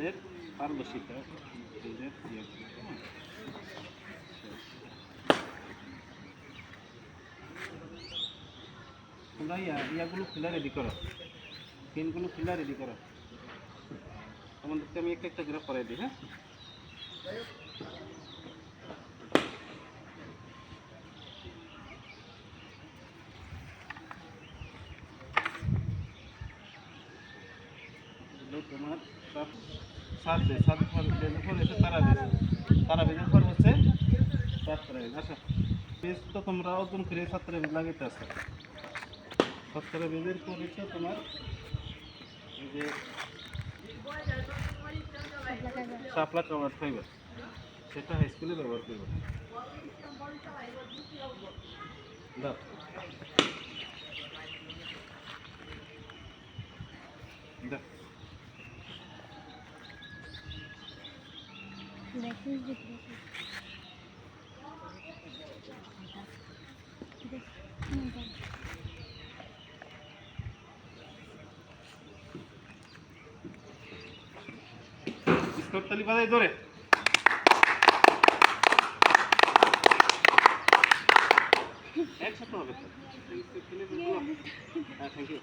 কাজের পারদর্শিতা এদের ইয়ে? তোমরা ইয়া, ইয়াগুলো খুলে রেডি করো। পিনগুলো খুলে রেডি করো। তোমাদেরকে আমি একটা একটা করে পরে দিই হ্যাঁ? এগুলো তোমার সাত দেয় সাত বেজের পর এসে তারা দেয় তারা বেজের পর হচ্ছে সাত করে আচ্ছা পেজ তো তোমরা ওজন করে সাতটা বেজ লাগাইতে আসো সাতটা বেজের পর এসে তোমার এই যে শাপলা কাভার ফাইবার সেটা হাই স্কুলে ব্যবহার করবে দাও। করতালি বাজাই ধরে। একসাথে হবে। Thank you